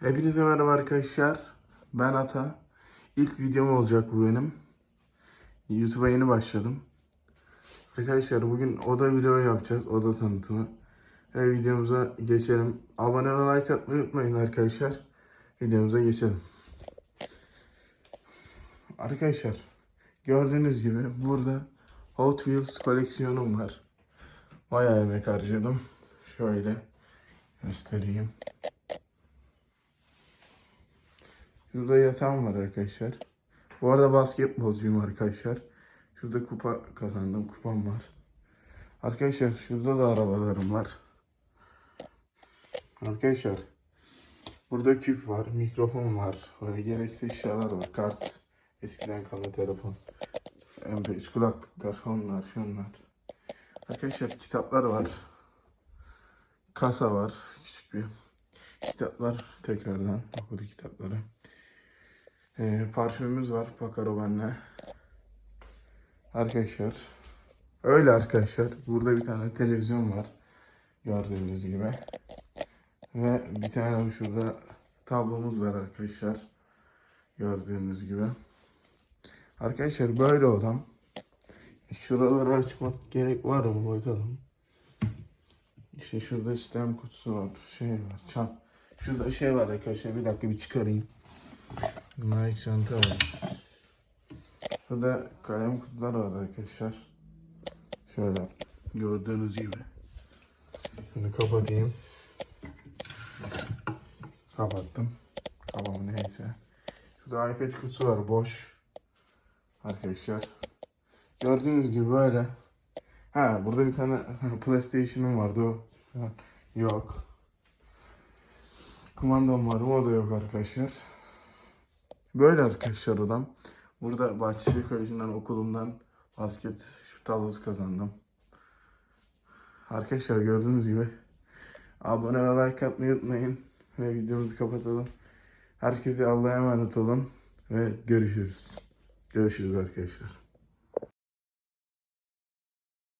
Hepinize merhaba arkadaşlar. Ben Ata. İlk videom olacak bu benim. YouTube'a yeni başladım. Arkadaşlar bugün oda video yapacağız. Oda tanıtımı. Ve videomuza geçelim. Abone ve like atmayı unutmayın arkadaşlar. Videomuza geçelim. Arkadaşlar gördüğünüz gibi burada Hot Wheels koleksiyonum var. Bayağı emek harcadım. Şöyle göstereyim. Şurada yatağım var arkadaşlar. Bu arada basketbolcuyum arkadaşlar. Şurada kupa kazandım. Kupam var. Arkadaşlar şurada da arabalarım var. Arkadaşlar burada küp var, mikrofon var, böyle gereksiz eşyalar var, kart, eskiden kalan telefon, MP3 kulaklıklar, onlar, şunlar. Arkadaşlar kitaplar var, kasa var, küçük bir kitaplar tekrardan okudu kitapları. Ee, parfümümüz var Pacaro benle. Arkadaşlar öyle arkadaşlar. Burada bir tane televizyon var. Gördüğünüz gibi. Ve bir tane şurada tablomuz var arkadaşlar. Gördüğünüz gibi. Arkadaşlar böyle odam. Şuraları açmak gerek var mı bakalım. İşte şurada sistem kutusu var. Şey var. Çan. Şurada şey var arkadaşlar. Bir dakika bir çıkarayım. Nike çanta var. Burada kalem kutular var arkadaşlar. Şöyle gördüğünüz gibi. Şunu kapatayım. Kapattım. Tamam neyse. Şurada iPad kutusu var boş. Arkadaşlar. Gördüğünüz gibi böyle. Ha burada bir tane PlayStation'ım vardı o. Yok. Kumandam var o da yok arkadaşlar. Böyle arkadaşlar odam. Burada Bahçeşehir Koleji'nden okulumdan basket tablosu kazandım. Arkadaşlar gördüğünüz gibi abone ve like atmayı unutmayın. Ve videomuzu kapatalım. Herkese Allah'a emanet olun. Ve görüşürüz. Görüşürüz arkadaşlar.